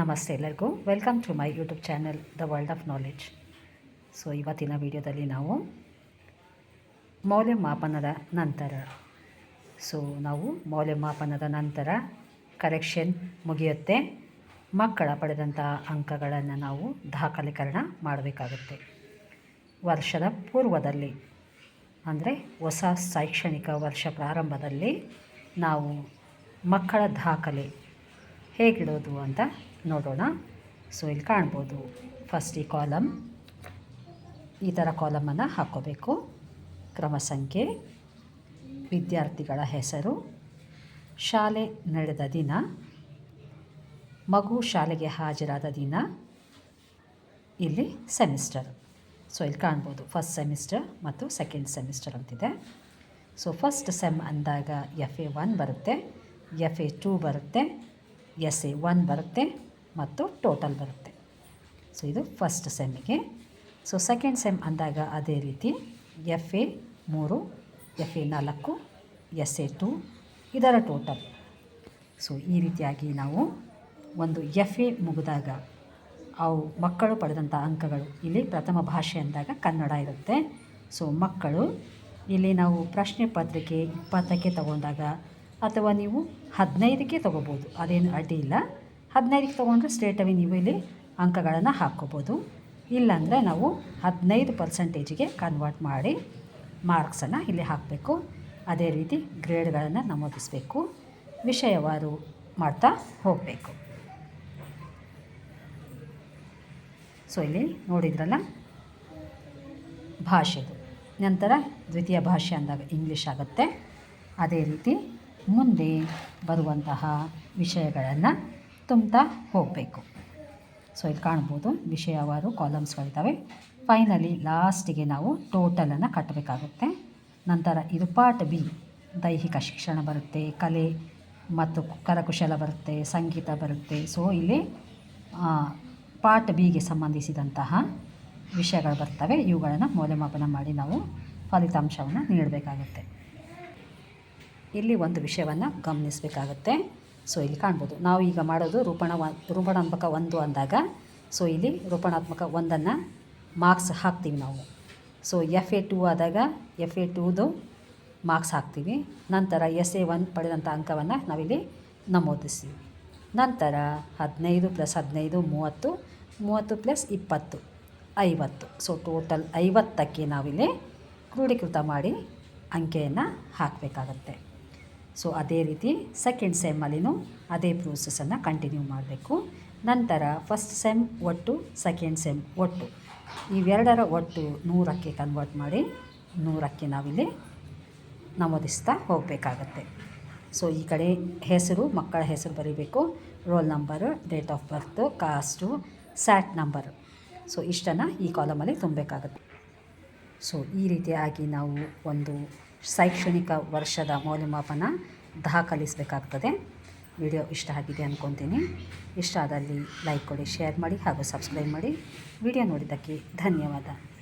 ನಮಸ್ತೆ ಎಲ್ಲರಿಗೂ. Welcome to my YouTube channel the world of knowledge so ಇವತ್ತಿನ ವಿಡಿಯೋದಲ್ಲಿ ನಾವು ಮೌಲ್ಯಮಾಪನದ ನಂತರ ಸೊ ನಾವು ಮೌಲ್ಯಮಾಪನದ ನಂತರ ಕರೆಕ್ಷನ್ ಮುಗಿಯುತ್ತೆ. ಮಕ್ಕಳ ಪಡೆದಂಥ ಅಂಕಗಳನ್ನು ನಾವು ದಾಖಲೀಕರಣ ಮಾಡಬೇಕಾಗುತ್ತೆ. ವರ್ಷದ ಪೂರ್ವದಲ್ಲಿ, ಅಂದರೆ ಹೊಸ ಶೈಕ್ಷಣಿಕ ವರ್ಷ ಪ್ರಾರಂಭದಲ್ಲಿ ನಾವು ಮಕ್ಕಳ ದಾಖಲೆ ಹೇಗಿಡೋದು ಅಂತ ನೋಡೋಣ. ಸೊ ಇಲ್ಲಿ ಕಾಣ್ಬೋದು. ಫಸ್ಟ್ ಈ ಕಾಲಮ್ ಈ ಥರ ಕಾಲಮನ್ನು ಹಾಕ್ಕೋಬೇಕು ಕ್ರಮ ಸಂಖ್ಯೆ. ವಿದ್ಯಾರ್ಥಿಗಳ ಹೆಸರು. ಶಾಲೆ ನಡೆದ ದಿನ. ಮಗು ಶಾಲೆಗೆ ಹಾಜರಾದ ದಿನ. ಇಲ್ಲಿ ಸೆಮಿಸ್ಟರ್. ಸೊ ಇಲ್ಲಿ ಕಾಣ್ಬೋದು. ಫಸ್ಟ್ ಸೆಮಿಸ್ಟರ್ ಮತ್ತು ಸೆಕೆಂಡ್ ಸೆಮಿಸ್ಟರ್ ಅಂತಿದೆ. ಸೊ ಫಸ್ಟ್ ಸೆಮ್ ಅಂದಾಗ ಎಫ್ ಎ ಒನ್ ಬರುತ್ತೆ. ಎಫ್ ಎ ಟೂ ಬರುತ್ತೆ. ಎಸ್ ಎ ಒನ್ ಬರುತ್ತೆ. ಮತ್ತು ಟೋಟಲ್ ಬರುತ್ತೆ. ಸೊ ಇದು ಫಸ್ಟ್ ಸೆಮ್ಮಿಗೆ ಸೊ ಸೆಕೆಂಡ್ ಸೆಮ್ ಅಂದಾಗ ಅದೇ ರೀತಿ ಎಫ್ ಎ ಮೂರು ಎಫ್ ಎ ನಾಲ್ಕು ಎಸ್ ಎ ಟು ಇದರ ಟೋಟಲ್ ಸೊ ಈ ರೀತಿಯಾಗಿ ನಾವು ಒಂದು ಎಫ್ ಎ ಮುಗಿದಾಗ ಅವು ಮಕ್ಕಳು ಪಡೆದಂಥ ಅಂಕಗಳು. ಇಲ್ಲಿ ಪ್ರಥಮ ಭಾಷೆ ಅಂದಾಗ ಕನ್ನಡ ಇರುತ್ತೆ. ಸೊ ಮಕ್ಕಳು ಇಲ್ಲಿ ನಾವು ಪ್ರಶ್ನೆ ಪತ್ರಿಕೆ ಇಪ್ಪತ್ತಕ್ಕೆ ತಗೊಂಡಾಗ ಅಥವಾ ನೀವು ಹದಿನೈದಕ್ಕೆ ತೊಗೋಬೋದು. ಅದೇನು ಅಡ್ಡಿ ಇಲ್ಲ. ಹದಿನೈದಕ್ಕೆ ತೊಗೊಂಡ್ರೆ ಸ್ಟ್ರೇಟವೇ ನೀವು ಇಲ್ಲಿ ಅಂಕಗಳನ್ನು ಹಾಕ್ಕೋಬೋದು. ಇಲ್ಲಾಂದರೆ ನಾವು ಹದಿನೈದು ಪರ್ಸೆಂಟೇಜಿಗೆ ಕನ್ವರ್ಟ್ ಮಾಡಿ ಮಾರ್ಕ್ಸನ್ನು ಇಲ್ಲಿ ಹಾಕಬೇಕು. ಅದೇ ರೀತಿ ಗ್ರೇಡ್ಗಳನ್ನು ನಮೂದಿಸಬೇಕು. ವಿಷಯವಾರು ಮಾಡ್ತಾ ಹೋಗಬೇಕು. ಸೊ ಇಲ್ಲಿ ನೋಡಿದ್ರಲ್ಲ? ಭಾಷೆದು. ನಂತರ ದ್ವಿತೀಯ ಭಾಷೆ ಅಂದಾಗ ಇಂಗ್ಲೀಷ್ ಆಗುತ್ತೆ. ಅದೇ ರೀತಿ ಮುಂದೆ ಬರುವಂತಹ ವಿಷಯಗಳನ್ನು ತುಂಬ್ತಾ ಹೋಗಬೇಕು. ಸೊ ಇಲ್ಲಿ ಕಾಣ್ಬೋದು ವಿಷಯವಾರು ಕಾಲಮ್ಸ್ಗಳಿದ್ದಾವೆ ಫೈನಲಿ ಲಾಸ್ಟಿಗೆ ನಾವು ಟೋಟಲನ್ನು ಕಟ್ಟಬೇಕಾಗುತ್ತೆ ನಂತರ ಇದು ಪಾರ್ಟ್ ಬಿ ದೈಹಿಕ ಶಿಕ್ಷಣ ಬರುತ್ತೆ, ಕಲೆ ಮತ್ತು ಕರಕುಶಲ ಬರುತ್ತೆ, ಸಂಗೀತ ಬರುತ್ತೆ. ಸೊ ಇಲ್ಲಿ ಪಾರ್ಟ್ ಬಿಗೆ ಸಂಬಂಧಿಸಿದಂತಹ ವಿಷಯಗಳು ಬರ್ತವೆ. ಇವುಗಳನ್ನು ಮೌಲ್ಯಮಾಪನ ಮಾಡಿ ನಾವು ಫಲಿತಾಂಶವನ್ನು ನೀಡಬೇಕಾಗುತ್ತೆ. ಇಲ್ಲಿ ಒಂದು ವಿಷಯವನ್ನು ಗಮನಿಸಬೇಕಾಗುತ್ತೆ. ಸೊ ಇಲ್ಲಿ ಕಾಣ್ಬೋದು. ನಾವು ಈಗ ಮಾಡೋದು ರೂಪಣ ರೂಪಣಾತ್ಮಕ ಒಂದು ಅಂದಾಗ, ಸೊ ಇಲ್ಲಿ ರೂಪಣಾತ್ಮಕ ಒಂದನ್ನು ಮಾರ್ಕ್ಸ್ ಹಾಕ್ತೀವಿ ನಾವು. ಸೊ ಎಫ್ ಎ ಟು ಆದಾಗ ಎಫ್ ಎ ಟೂದು ಮಾರ್ಕ್ಸ್ ಹಾಕ್ತೀವಿ. ನಂತರ ಎಸ್ ಎ ಒನ್ ಪಡೆದಂಥ ಅಂಕವನ್ನು ನಾವಿಲ್ಲಿ ನಮೂದಿಸ್ತೀವಿ. ನಂತರ ಹದಿನೈದು ಪ್ಲಸ್ ಹದಿನೈದು, ಮೂವತ್ತು ಮೂವತ್ತು ಪ್ಲಸ್ ಇಪ್ಪತ್ತು, ಐವತ್ತು. ಸೊ ಟೋಟಲ್ ಐವತ್ತಕ್ಕೆ ನಾವಿಲ್ಲಿ ಕ್ರೋಢೀಕೃತ ಮಾಡಿ ಅಂಕೆಯನ್ನು ಹಾಕಬೇಕಾಗತ್ತೆ. ಸೊ ಅದೇ ರೀತಿ ಸೆಕೆಂಡ್ ಸೆಮ್ಮಲ್ಲಿನೂ ಅದೇ ಪ್ರೋಸೆಸನ್ನು ಕಂಟಿನ್ಯೂ ಮಾಡಬೇಕು. ನಂತರ ಫಸ್ಟ್ ಸೆಮ್ ಒಟ್ಟು ಸೆಕೆಂಡ್ ಸೆಮ್ ಒಟ್ಟು. ಇವೆರಡರ ಒಟ್ಟು ನೂರಕ್ಕೆ ಕನ್ವರ್ಟ್ ಮಾಡಿ ನೂರಕ್ಕೆ ನಾವಿಲ್ಲಿ ನಮೂದಿಸ್ತಾ ಹೋಗಬೇಕಾಗತ್ತೆ. ಸೊ ಈ ಕಡೆ ಹೆಸರು, ಮಕ್ಕಳ ಹೆಸರು ಬರೀಬೇಕು. Roll number date of birth caste SAT number so ಇಷ್ಟನ್ನು ಈ ಕಾಲಮಲ್ಲಿ ತುಂಬಬೇಕಾಗುತ್ತೆ. ಸೊ ಈ ರೀತಿಯಾಗಿ ನಾವು ಒಂದು ಶೈಕ್ಷಣಿಕ ವರ್ಷದ ಮೌಲ್ಯಮಾಪನ ದಾಖಲಿಸಬೇಕಾಗ್ತದೆ. ವಿಡಿಯೋ ಇಷ್ಟ ಆಗಿದೆ ಅಂದ್ಕೊತೀನಿ ಇಷ್ಟ ಆದಲ್ಲಿ ಲೈಕ್ ಕೊಡಿ, ಶೇರ್ ಮಾಡಿ ಹಾಗೂ ಸಬ್ಸ್ಕ್ರೈಬ್ ಮಾಡಿ. ವಿಡಿಯೋ ನೋಡಿದ್ದಕ್ಕೆ ಧನ್ಯವಾದ.